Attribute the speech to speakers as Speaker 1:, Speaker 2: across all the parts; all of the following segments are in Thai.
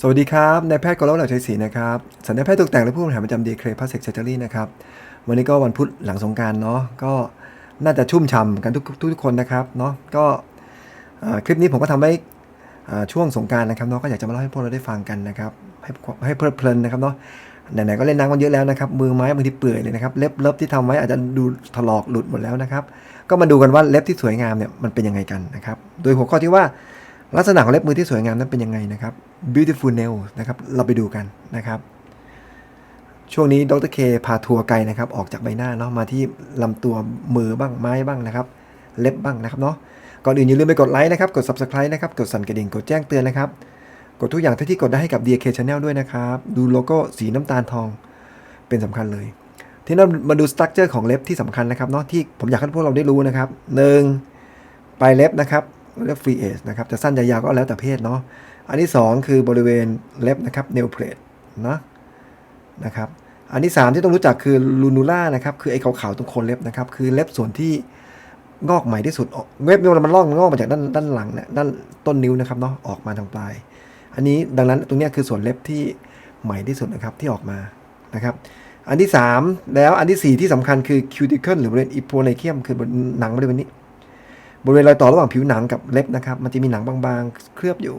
Speaker 1: สวัสดีครับนายแพทย์กรลเหล่าชัยศรีนะครับสัญญาแพทย์ตกแต่งและผู้บริหารประจำดีเครพาสเซกเซอรี่นะครับ วันนี้ก็วันพุธหลังสงการเนาะ ก็น่าจะชุ่มฉ่ำกันทุกทุกทุกคนนะครับ เนาะ ก็คลิปนี้ผมก็ทำไว้ช่วงสงการนะครับเนาะ ก็อยากจะมาเล่าให้พวกเราได้ฟังกันนะครับ ให้ให้เพลิดเพลินนะครับเนาะ ไหนๆก็เล่นน้ำกันเยอะแล้วนะครับ มือไม้บางทีเปื่อยเลยนะครับ เล็บเล็บที่ทำไว้อาจจะดูถลอกหลุดหมดแล้วนะครับ ก็มาดูกันว่าเล็บที่สวยงามเนี่ยมันเป็นยังไงกันนะครับ โดยหัวข้อที่ว่า ลักษณะของเล็บมือที่สวยงามนั้นเป็นยังไงนะครับ beautiful nail นะครับ เราไปดูกันนะครับ ช่วงนี้ดรเคพาทัวร์ไกลนะครับ ออกจากใบหน้าเนาะ มาที่ลำตัวมือบ้างไม้บ้างนะครับ เล็บบ้างนะครับเนาะ ก่อนอื่นอย่าลืมไปกดไลค์นะครับ กด subscribe นะครับ กดสั่นกระดิ่ง กดแจ้งเตือนนะครับ กดทุกอย่างเท่าที่กดได้ให้กับ DK Channel ด้วยนะครับ ดูโลโก้สีน้ำตาลทอง เป็นสำคัญเลย ทีนี้มาดูสตรัคเจอร์ของเล็บที่สำคัญนะครับเนาะ ที่ผมอยากให้พวกเราได้รู้นะครับหนึ่งปลายเล็บนะครับ เล็บฟรีเอชนะครับจะสั้นจะยาวก็แล้วแต่เพศเนาะอันที่ 2 คือบริเวณเล็บนะครับเนลเพลทนะนะครับอันที่ 3 ที่ต้องรู้จักคือลูนูล่านะครับคือไอ้ขาวๆตรงโคนเล็บนะครับคือเล็บส่วนที่งอกใหม่ที่สุดเว็บเนี่ยมันลอกมันงอกมาจากด้านด้านหลังเนี่ยด้านต้นนิ้วนะครับเนาะออกมาทางปลาย อันนี้ดังนั้นตรงนี้คือส่วนเล็บที่ใหม่ที่สุดนะครับที่ออกมานะครับ อันที่ 3 แล้วอันทีสี่4 ที่สำคัญคือคิวติเคิลหรือบริเวณอิโพไนเคียมคือบนหนังบริเวณนี้ บริเวณรอยต่อระหว่างผิวหนังกับเล็บนะครับมันจะมีหนังบางๆ เคลือบอยู่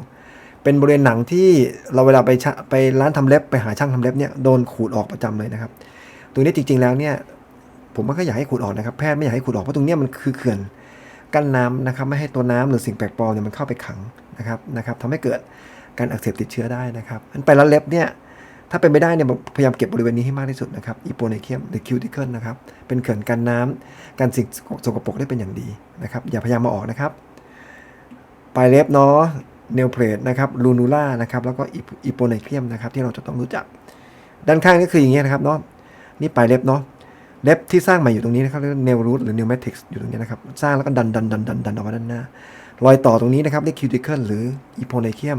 Speaker 1: เป็นบริเวณหนังที่เราเวลาไปไปร้านทำเล็บไปหาช่างทำเล็บเนี่ยโดนขูดออกประจำเลยนะครับตรงนี้จริงๆแล้วเนี่ยผมไม่ค่อยอยากให้ขูดออกนะครับแพทย์ไม่อยากให้ขูดออกเพราะตรงนี้มันคือเขื่อนกั้นน้ำนะครับไม่ให้ตัวน้ำหรือสิ่งแปลกปลอมเนี่ยมันเข้าไปขังนะครับนะครับทำให้เกิดการอักเสบติดเชื้อได้นะครับอันไปร้านเล็บเนี่ย ถ้าเป็นไม่ได้เนี่ยพยายามเก็บบริเวณนี้ให้มากที่สุดนะครับอีโปเนเคียมหรือคิวติเคิลนะครับ เป็นเขื่อนกันน้ำกันสิ่งสกปรกได้เป็นอย่างดีนะครับ อย่าพยายามมาออกนะครับปลายเล็บเนาะเนลเพลทนะครับลูนูล่านะครับแล้วก็อีโปเนเคียมนะครับที่เราจะต้องรู้จัก ด้านข้างก็คืออย่างเงี้ยนะครับเนาะนี่ปลายเล็บเนาะเล็บที่สร้างใหม่อยู่ตรงนี้นะครับเรียกเนลรูทหรือเนลเมทริกซ์อยู่ตรงนี้นะครับ สร้างแล้วก็ดันดันดันดันดันออกมาด้านหน้ารอยต่อตรงนี้นะครับเรียกคิวติเคิลหรืออีโปเนเคียม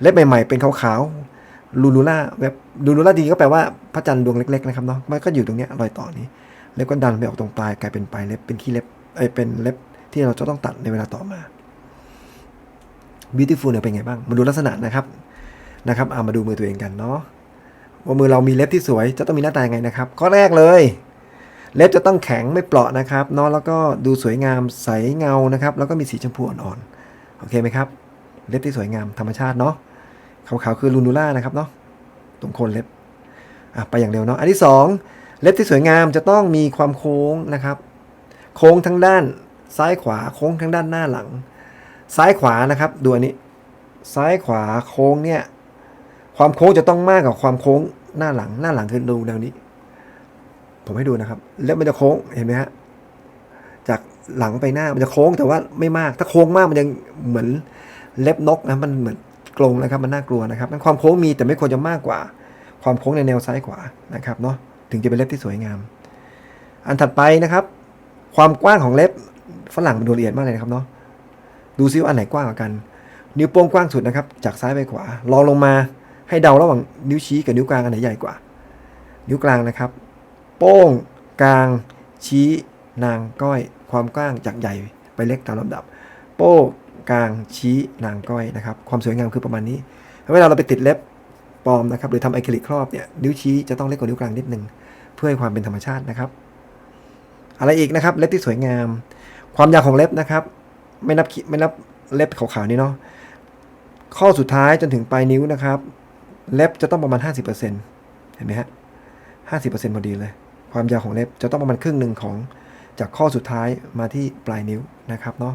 Speaker 1: เล็บใหม่ๆเป็นขาวๆ ลูลูล่าเว็บลูลูล่าดีก็แปลว่าพระจันทร์ดวงเล็กๆนะครับเนาะมันก็อยู่ตรงเนี้ยรอยต่อนี้เล็บก็ดันไปออกตรงปลายกลายเป็นปลายเล็บเป็นขี้เล็บเอ้ยเป็นเล็บที่เราจะต้องตัดในเวลาต่อมา beautiful เนี่ยเป็นไงบ้าง มาดูลักษณะนะครับนะครับเอามาดูมือตัวเองกันเนาะว่ามือเรามีเล็บที่สวยจะต้องมีหน้าตายังไงนะครับข้อแรกเลย เล็บจะต้องแข็งไม่เปราะนะครับเนาะแล้วก็ดูสวยงามใสเงานะครับ แล้วก็มีสีชมพูอ่อนๆโอเคไหมครับ เล็บที่สวยงามธรรมชาติเนาะ ขาวๆคือลูนูล่านะครับเนาะตรงโคนเล็บไปอย่างเร็วเนาะอันที่สองเล็บที่สวยงามจะต้องมีความโค้งนะครับ โค้งทั้งด้านซ้ายขวาโค้งทั้งด้านหน้าหลัง ซ้ายขวานะครับดูอันนี้ ซ้ายขวาโค้งเนี่ยความโค้งจะต้องมากกว่าความโค้งหน้าหลังหน้าหลังคือดูแนวนี้ ผมให้ดูนะครับ เล็บมันจะโค้งเห็นไหมฮะจากหลังไปหน้ามันจะโค้งแต่ว่าไม่มาก ถ้าโค้งมากมันยังเหมือนเล็บนกนะมันเหมือน ลงนะครับมันน่ากลัวนะครับมันความโค้งมีแต่ไม่ควรจะมากกว่า ความโค้งในแนวซ้ายขวานะครับเนาะถึงจะเป็นเล็บที่สวยงาม อันถัดไปนะครับ ความกว้างของเล็บฝรั่งมันดูละเอียดมากเลยนะครับเนาะดูซิว่าอันไหนกว้างกว่ากัน นิ้วโป้งกว้างสุดนะครับ จากซ้ายไปขวาลองลงมาให้เดาระหว่างนิ้วชี้กับนิ้วกลางอันไหนใหญ่กว่า นิ้วกลางนะครับ โป้งกลาง ชี้ นางก้อย ความกว้างจากใหญ่ไปเล็กตามลำดับ โป้ง กลางชี้นางก้อยนะครับ ความสวยงามคือประมาณนี้ เวลาเราไปติดเล็บปลอมนะครับ หรือทำไอคลิกครอบเนี่ยนิ้วชี้จะต้องเล็กกว่านิ้วกลางนิดนึงเพื่อให้ความเป็นธรรมชาตินะครับ อะไรอีกนะครับเล็บที่สวยงาม ความยาวของเล็บนะครับ ไม่นับไม่นับเล็บขาวๆนี่เนาะข้อสุดท้ายจนถึงปลายนิ้วนะครับ เล็บจะต้องประมาณ 50%เห็นไหมฮะ50%พอดีเลย ความยาวของเล็บจะต้องประมาณครึ่งหนึ่งของจากข้อสุดท้ายมาที่ปลายนิ้วนะครับเนาะ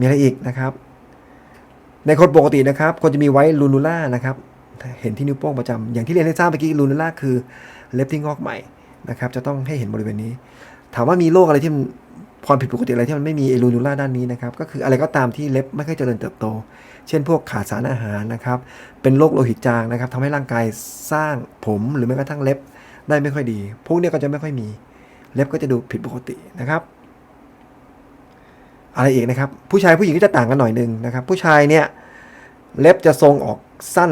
Speaker 1: มีอะไรอีกนะครับ ในคนปกตินะครับ คนจะมีไว้ลูนูล่านะครับ เห็นที่นิ้วโป้งประจำอย่างที่เรียนให้ทราบเมื่อกี้ลูนูล่าคือเล็บที่งอกใหม่นะครับ จะต้องให้เห็นบริเวณนี้ ถามว่ามีโรคอะไรที่มันความผิดปกติอะไรที่มันไม่มีลูนูล่าด้านนี้นะครับ ก็คืออะไรก็ตามที่เล็บไม่ค่อยเจริญเติบโต เช่นพวกขาดสารอาหารนะครับ เป็นโรคโลหิตจางนะครับทำให้ร่างกายสร้างผมหรือแม้กระทั่งเล็บได้ไม่ค่อยดี พวกนี้ก็จะไม่ค่อยมี เล็บก็จะดูผิดปกตินะครับ อะไรอีกนะครับ ผู้ชายผู้หญิงก็จะต่างกันหน่อยหนึงนะครับ ผู้ชายเนี่ยเล็บจะทรงออกสั้น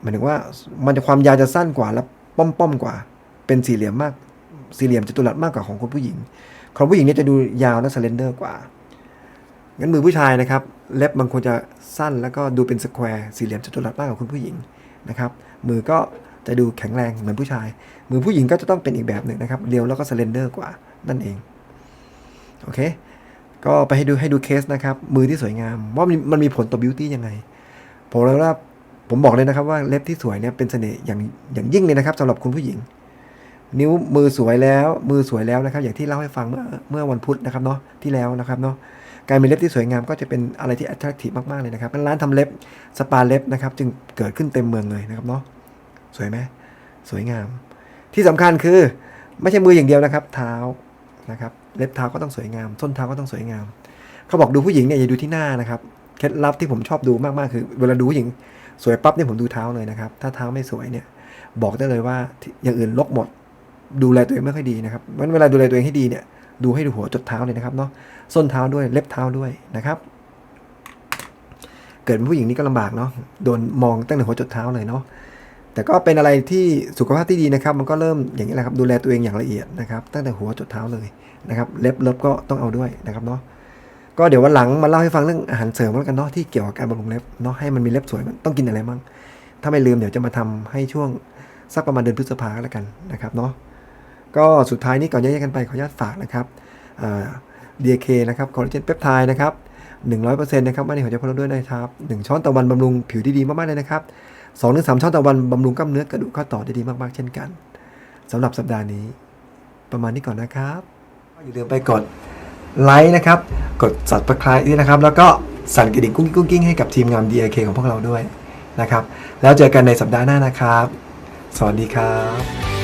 Speaker 1: หมายถึงว่ามันจะความยาวจะสั้นกว่าและป้อมป้อมๆกว่า เป็นสี่เหลี่ยมมาก สี่เหลี่ยมจัตุรัสมากกว่าของคนผู้หญิง ของผู้หญิงเนี่ยจะดูยาวและสเลนเดอร์กว่างั้นมือผู้ชายนะครับ เล็บบางคนจะสั้นแล้วก็ดูเป็นสแควร์สี่เหลี่ยมจัตุรัสมากกว่าคุณผู้หญิงนะครับ มือก็จะดูแข็งแรงเหมือนผู้ชาย มือผู้หญิงก็จะต้องเป็นอีกแบบหนึ่งนะครับเรียวแล้วก็สเลนเดอร์กว่านั่นเองโอเค ก็ไปให้ดูให้ดูเคสนะครับ มือที่สวยงาม ว่ามันมันมีผลต่อบิวตี้ยังไง ผมเลยว่าผมบอกเลยนะครับว่าเล็บที่สวยเนี่ยเป็นเสน่ห์อย่างอย่างยิ่งเลยนะครับสำหรับคุณผู้หญิง นิ้วมือสวยแล้ว มือสวยแล้วนะครับ อย่างที่เล่าให้ฟังเมื่อเมื่อวันพุธนะครับเนาะที่แล้วนะครับเนาะการมีเล็บที่สวยงามก็จะเป็นอะไรที่ attractive มากๆเลยนะครับร้านทำเล็บสปาเล็บนะครับ จึงเกิดขึ้นเต็มเมืองเลยนะครับเนาะสวยไหมสวยงาม ที่สำคัญคือไม่ใช่มืออย่างเดียวนะครับ เท้านะครับ เล็บเท้าก็ต้องสวยงาม ส้นเท้าก็ต้องสวยงาม เขาบอกดูผู้หญิงเนี่ยอย่าดูที่หน้านะครับ เคล็ดลับที่ผมชอบดูมากๆคือ เวลาดูผู้หญิงสวยปั๊บเนี่ยผมดูเท้าเลยนะครับ ถ้าเท้าไม่สวยเนี่ย บอกได้เลยว่าอย่างอื่นลกหมด ดูแลตัวเองไม่ค่อยดีนะครับงั้นเวลาดูแลตัวเองให้ดีเนี่ย ดูให้ดูหัวจดเท้าเลยนะครับเนาะ ส้นเท้าด้วย เล็บเท้าด้วยนะครับ เกิดเป็นผู้หญิงนี่ก็ลำบากเนาะ โดนมองตั้งแต่หัวจดเท้าเลยเนาะ แต่ก็เป็นอะไรที่สุขภาพที่ดีนะครับ มันก็เริ่มอย่างนี้แหละครับดูแลตัวเองอย่างละเอียดนะครับ ตั้งแต่หัวจดเท้าเลยนะครับเล็บเล็บก็ต้องเอาด้วยนะครับเนาะก็เดี๋ยววันหลังมาเล่าให้ฟังเรื่องอาหารเสริมแล้วกันเนาะที่เกี่ยวกับการบำรุงเล็บเนาะให้มันมีเล็บสวยมันต้องกินอะไรมั่งถ้าไม่ลืมเดี๋ยวจะมาทำให้ช่วงสักประมาณเดือนพฤษภาแล้วกันนะครับเนาะก็สุดท้ายนี้ก่อนแยกกันไปขออนุญาตฝากนะครับอ่า DK นะครับคอลลาเจนเปปไทด์นะครับ100%นะครับไม่ได้หัวใจพลังด้วยนะครับ1ช้อนต่อวันบำรุงผิวที่ดีมากๆเลยนะครับ สองถึงสามช้อนต่อวันบำรุงกล้ามเนื้อกระดูกข้อต่อได้ดีมากๆเช่นกันสำหรับสัปดาห์นี้ ประมาณนี้ก่อนนะครับอย่าลืมไปกดไลค์นะครับ กด subscribe ด้วยนะครับ แล้วก็สั่นกระดิ่งกุ้งกุ้งกิ้งให้กับทีมงาน DIK ของพวกเราด้วยนะครับ แล้วเจอกันในสัปดาห์หน้านะครับ สวัสดีครับ